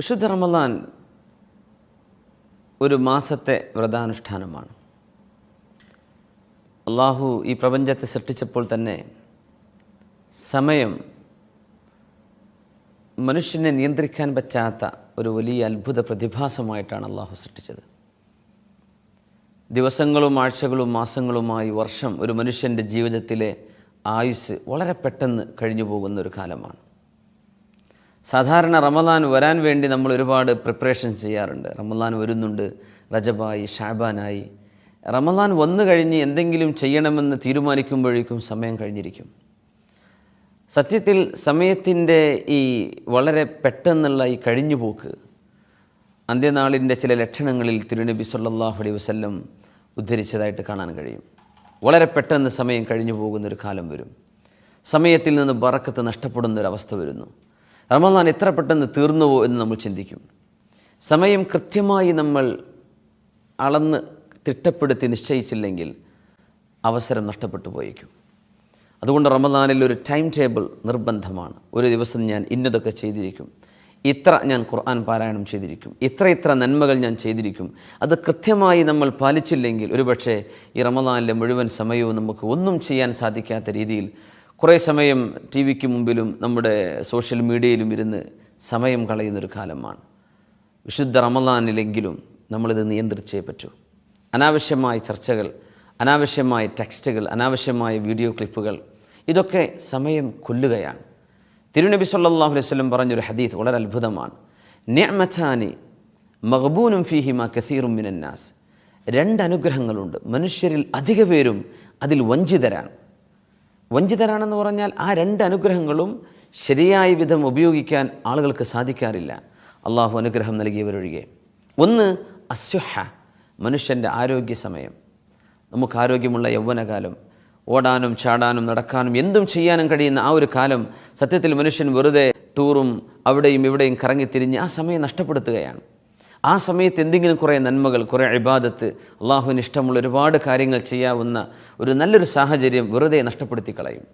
വിശുദ്ധ റമദാൻ ഒരു മാസത്തെ വ്രതാനുഷ്ഠാനമാണ്. അള്ളാഹു ഈ പ്രപഞ്ചത്തെ സൃഷ്ടിച്ചപ്പോൾ തന്നെ സമയം മനുഷ്യനെ നിയന്ത്രിക്കാൻ പറ്റാത്ത ഒരു വലിയ അത്ഭുത പ്രതിഭാസമായിട്ടാണ് അള്ളാഹു സൃഷ്ടിച്ചത്. ദിവസങ്ങളും ആഴ്ചകളും മാസങ്ങളുമായി വർഷം ഒരു മനുഷ്യന്റെ ജീവിതത്തിലെ ആയുസ് വളരെ പെട്ടെന്ന് കഴിഞ്ഞു പോകുന്ന ഒരു കാലമാണ്. സാധാരണ റമദാൻ വരാൻ വേണ്ടി നമ്മൾ ഒരുപാട് പ്രിപ്പറേഷൻ ചെയ്യാറുണ്ട്. റമദാൻ വരുന്നുണ്ട് റജബായി ഷാബാനായി. റമദാൻ വന്നു കഴിഞ്ഞ് എന്തെങ്കിലും ചെയ്യണമെന്ന് തീരുമാനിക്കുമ്പോഴേക്കും സമയം കഴിഞ്ഞിരിക്കും. സത്യത്തിൽ സമയത്തിന്റെ ഈ വളരെ പെട്ടെന്നുള്ള ഈ കഴിഞ്ഞുപോക്ക് അന്ത്യനാളിന്റെ ചില ലക്ഷണങ്ങളിൽ തിരുനബി സല്ലാഹു അലൈഹി വസല്ലം ഉദ്ധരിച്ചതായിട്ട് കാണാൻ കഴിയും. വളരെ പെട്ടെന്ന് സമയം കഴിഞ്ഞു പോകുന്നൊരു കാലം വരും. സമയത്തിൽ നിന്ന് ബറക്കത്ത് നഷ്ടപ്പെടുന്നൊരവസ്ഥ വരുന്നു. റമദാൻ എത്ര പെട്ടെന്ന് തീർന്നുവോ എന്ന് നമ്മൾ ചിന്തിക്കും. സമയം കൃത്യമായി നമ്മൾ അളന്ന് തിട്ടപ്പെടുത്തി നിശ്ചയിച്ചില്ലെങ്കിൽ അവസരം നഷ്ടപ്പെട്ടു പോയേക്കും. അതുകൊണ്ട് റമദാനിൽ ഒരു ടൈം ടേബിൾ നിർബന്ധമാണ്. ഒരു ദിവസം ഞാൻ ഇന്നതൊക്കെ ചെയ്തിരിക്കും. ഇത്ര ഞാൻ ഖുർആൻ പാരായണം ചെയ്തിരിക്കും. ഇത്ര ഇത്ര നന്മകൾ ഞാൻ ചെയ്തിരിക്കും. അത് കൃത്യമായി നമ്മൾ പാലിച്ചില്ലെങ്കിൽ ഒരുപക്ഷെ ഈ റമദാനിലെ മുഴുവൻ സമയവും നമുക്ക് ഒന്നും ചെയ്യാൻ സാധിക്കാത്ത രീതിയിൽ കുറേ സമയം ടി വിക്ക് മുമ്പിലും നമ്മുടെ സോഷ്യൽ മീഡിയയിലും ഇരുന്ന് സമയം കളയുന്നൊരു കാലമാണ്. വിശുദ്ധ റമദാനിലെങ്കിലും നമ്മളിത് നിയന്ത്രിച്ചേ പറ്റൂ. അനാവശ്യമായ ചർച്ചകൾ അനാവശ്യമായ ടെക്സ്റ്റുകൾ അനാവശ്യമായ വീഡിയോ ക്ലിപ്പുകൾ ഇതൊക്കെ സമയം കൊല്ലുകയാണ്. തിരുനബി സല്ലാഹു വസല്ലം പറഞ്ഞൊരു ഹദീസ് വളരെ അത്ഭുതമാണ്. നിഅമതാനി മഹബൂനും ഫിഹിമ കസീറും മിനന്നാസ് രണ്ട് അനുഗ്രഹങ്ങളുണ്ട്. മനുഷ്യരിൽ അധിക പേരും അതിൽ വഞ്ചിതരാണ്. വഞ്ചിതരാണെന്ന് പറഞ്ഞാൽ ആ രണ്ട് അനുഗ്രഹങ്ങളും ശരിയായ വിധം ഉപയോഗിക്കാൻ ആളുകൾക്ക് സാധിക്കാറില്ല. അള്ളാഹു അനുഗ്രഹം നൽകിയവരൊഴികെ. ഒന്ന് അസ്യുഹ മനുഷ്യന്റെ ആരോഗ്യ സമയം നമുക്ക് ആരോഗ്യമുള്ള യൗവനകാലം ഓടാനും ചാടാനും നടക്കാനും എന്തും ചെയ്യാനും കഴിയുന്ന ആ ഒരു കാലം സത്യത്തിൽ മനുഷ്യൻ വെറുതെ ടൂറും അവിടെയും ഇവിടെയും കറങ്ങിത്തിരിഞ്ഞ് ആ സമയം നഷ്ടപ്പെടുത്തുകയാണ്. ആ സമയത്ത് എന്തെങ്കിലും കുറേ നന്മകൾ കുറേ ഇബാദത്ത് അള്ളാഹുവിന് ഇഷ്ടമുള്ള ഒരുപാട് കാര്യങ്ങൾ ചെയ്യാവുന്ന ഒരു നല്ലൊരു സാഹചര്യം വെറുതെ നഷ്ടപ്പെടുത്തി കളയും.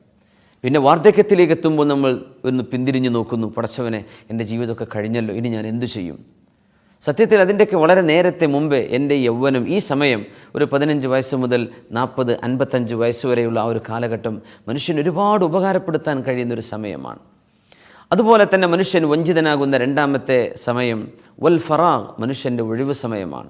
പിന്നെ വാർദ്ധക്യത്തിലേക്ക് എത്തുമ്പോൾ നമ്മൾ ഒന്ന് പിന്തിരിഞ്ഞ് നോക്കുന്നു പടച്ചവനെ എന്റെ ജീവിതമൊക്കെ കഴിഞ്ഞല്ലോ ഇനി ഞാൻ എന്തു ചെയ്യും? സത്യത്തിൽ അതിന്റെയൊക്കെ വളരെ നേരത്തെ മുമ്പേ എന്റെ യൗവനം ഈ സമയം ഒരു പതിനഞ്ച് വയസ്സ് മുതൽ നാൽപ്പത് അൻപത്തഞ്ച് വയസ്സ് വരെയുള്ള ആ ഒരു കാലഘട്ടം മനുഷ്യന് ഒരുപാട് ഉപകാരപ്പെടുത്താൻ കഴിയുന്ന ഒരു സമയമാണ്. അതുപോലെ തന്നെ മനുഷ്യൻ വഞ്ചിതനാകുന്ന രണ്ടാമത്തെ സമയം വൽ ഫറാഗ് മനുഷ്യന്റെ ഒഴിവ് സമയമാണ്.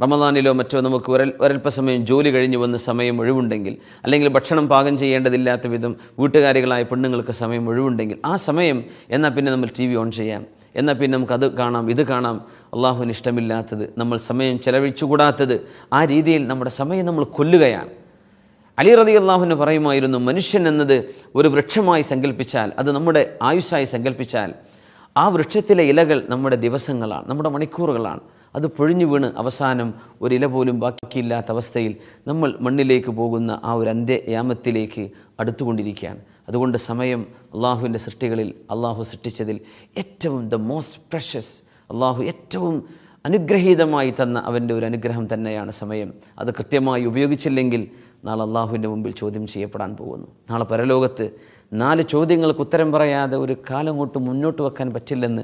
റമദാനിലോ മറ്റോ നമുക്ക് ഒരൽ ഒരൽപ്പസമയം ജോലി കഴിഞ്ഞ് വന്ന് സമയം ഒഴിവുണ്ടെങ്കിൽ അല്ലെങ്കിൽ ഭക്ഷണം പാകം ചെയ്യേണ്ടതില്ലാത്ത വിധം വീട്ടുകാരികളായ പെണ്ണുങ്ങൾക്ക് സമയം ഒഴിവുണ്ടെങ്കിൽ ആ സമയം എന്നാൽ പിന്നെ നമ്മൾ ടി വി ഓൺ ചെയ്യാം. എന്നാൽ പിന്നെ നമുക്ക് അത് കാണാം ഇത് കാണാം. അള്ളാഹുവിന് ഇഷ്ടമില്ലാത്തത് നമ്മൾ സമയം ചെലവഴിച്ചുകൂടാത്തത് ആ രീതിയിൽ നമ്മുടെ സമയം നമ്മൾ കൊല്ലുകയാണ്. അലി റതി അള്ളാഹുവിന് പറയുമായിരുന്നു മനുഷ്യൻ എന്നത് ഒരു വൃക്ഷമായി സങ്കല്പിച്ചാൽ അത് നമ്മുടെ ആയുസ്സായി സങ്കല്പിച്ചാൽ ആ വൃക്ഷത്തിലെ ഇലകൾ നമ്മുടെ ദിവസങ്ങളാണ് നമ്മുടെ മണിക്കൂറുകളാണ്. അത് പൊഴിഞ്ഞു വീണ് അവസാനം ഒരു ഇല പോലും ബാക്കിയില്ലാത്ത അവസ്ഥയിൽ നമ്മൾ മണ്ണിലേക്ക് പോകുന്ന ആ ഒരു അന്ത്യയാമത്തിലേക്ക് അടുത്തുകൊണ്ടിരിക്കുകയാണ്. അതുകൊണ്ട് സമയം അള്ളാഹുവിന്റെ സൃഷ്ടികളിൽ അള്ളാഹു സൃഷ്ടിച്ചതിൽ ഏറ്റവും ദ മോസ്റ്റ് പ്രഷ്യസ് അള്ളാഹു ഏറ്റവും അനുഗ്രഹീതമായി തന്ന അവന്റെ ഒരു അനുഗ്രഹം തന്നെയാണ് സമയം. അത് കൃത്യമായി ഉപയോഗിച്ചില്ലെങ്കിൽ നാളെ അള്ളാഹുവിന്റെ മുമ്പിൽ ചോദ്യം ചെയ്യപ്പെടാൻ പോകുന്നു. നാളെ പരലോകത്ത് നാല് ചോദ്യങ്ങൾക്ക് ഉത്തരം പറയാതെ ഒരു കാലം കൊണ്ട് മുന്നോട്ട് വെക്കാൻ പറ്റില്ലെന്ന്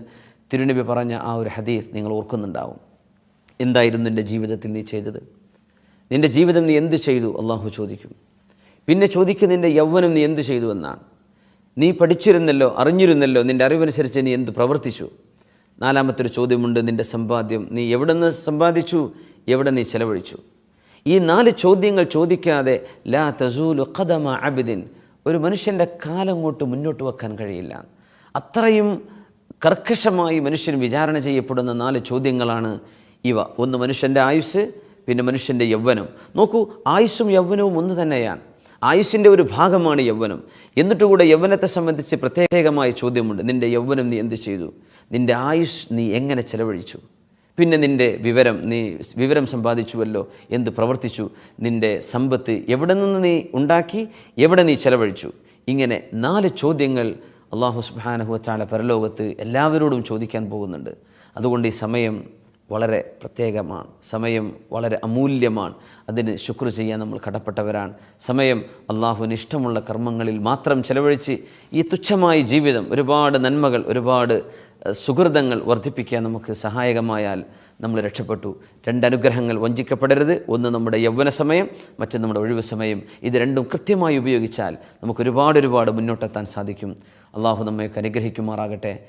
തിരുനബി പറഞ്ഞ ആ ഒരു ഹദീസ് നിങ്ങൾ ഓർക്കുന്നുണ്ടാവും. എന്തായിരുന്നു നിന്റെ ജീവിതത്തിൽ നീ ചെയ്തത്? നിന്റെ ജീവിതം നീ എന്ത് ചെയ്തു? അള്ളാഹു ചോദിക്കും. പിന്നെ ചോദിക്കുന്ന നിന്റെ യൗവനം നീ എന്ത് ചെയ്തു എന്നാണ്. നീ പഠിച്ചിരുന്നല്ലോ അറിഞ്ഞിരുന്നല്ലോ നിന്റെ അറിവനുസരിച്ച് നീ എന്ത് പ്രവർത്തിച്ചു? നാലാമത്തൊരു ചോദ്യമുണ്ട് നിന്റെ സമ്പാദ്യം. നീ എവിടെ നിന്ന് സമ്പാദിച്ചു? എവിടെ നീ ചെലവഴിച്ചു? ഈ നാല് ചോദ്യങ്ങൾ ചോദിക്കാതെ ലാ തസൂലു ഖദമ അബിദിൻ. ഒരു മനുഷ്യന്റെ കാലം കൊണ്ട് മുന്നോട്ട് വെക്കാൻ കഴിയില്ല. അത്രയും കർക്കശമായി മനുഷ്യൻ വിചാരണ ചെയ്യപ്പെടുന്ന നാല് ചോദ്യങ്ങളാണ് ഇവ. ഒന്ന് മനുഷ്യന്റെ ആയുസ് പിന്നെ മനുഷ്യന്റെ യൗവനം. നോക്കൂ ആയുസ്സും യൗവനവും ഒന്ന് തന്നെയാണ്. ആയുസ്സിന്റെ ഒരു ഭാഗമാണ് യൗവനം. എന്നിട്ട് കൂടെ യൗവനത്തെ സംബന്ധിച്ച് പ്രത്യേകമായ ചോദ്യമുണ്ട്. നിന്റെ യൗവനം നീ എന്ത് ചെയ്തു? നിന്റെ ആയുസ് നീ എങ്ങനെ ചെലവഴിച്ചു? പിന്നെ നിന്റെ വിവരം നീ വിവരം സമ്പാദിച്ചുവല്ലോ എന്ത് പ്രവർത്തിച്ചു? നിന്റെ സമ്പത്ത് എവിടെ നിന്ന് നീ ഉണ്ടാക്കി? എവിടെ നീ ചെലവഴിച്ചു? ഇങ്ങനെ നാല് ചോദ്യങ്ങൾ അള്ളാഹു സുബാനഹുവച്ചാല പരലോകത്ത് എല്ലാവരോടും ചോദിക്കാൻ പോകുന്നുണ്ട്. അതുകൊണ്ട് ഈ സമയം വളരെ പ്രത്യേകമാണ്. സമയം വളരെ അമൂല്യമാണ്. അതിന് ശുക്ർ ചെയ്യാൻ നമ്മൾ കടപ്പെട്ടവരാണ്. സമയം അള്ളാഹുവിന് ഇഷ്ടമുള്ള കർമ്മങ്ങളിൽ മാത്രം ചെലവഴിച്ച് ഈ തുച്ഛമായ ജീവിതം ഒരുപാട് നന്മകൾ ഒരുപാട് സുഹൃതങ്ങൾ വർദ്ധിപ്പിക്കാൻ നമുക്ക് സഹായകമായാൽ നമ്മൾ രക്ഷപ്പെട്ടു. രണ്ട് അനുഗ്രഹങ്ങൾ വഞ്ചിക്കപ്പെടരുത്. ഒന്ന് നമ്മുടെ യൗവന സമയം മറ്റൊന്ന് നമ്മുടെ ഒഴിവ് സമയം. ഇത് രണ്ടും കൃത്യമായി ഉപയോഗിച്ചാൽ നമുക്ക് ഒരുപാട് ഒരുപാട് മുന്നോട്ടെത്താൻ സാധിക്കും. അള്ളാഹു നമ്മയൊക്കെ അനുഗ്രഹിക്കുമാറാകട്ടെ.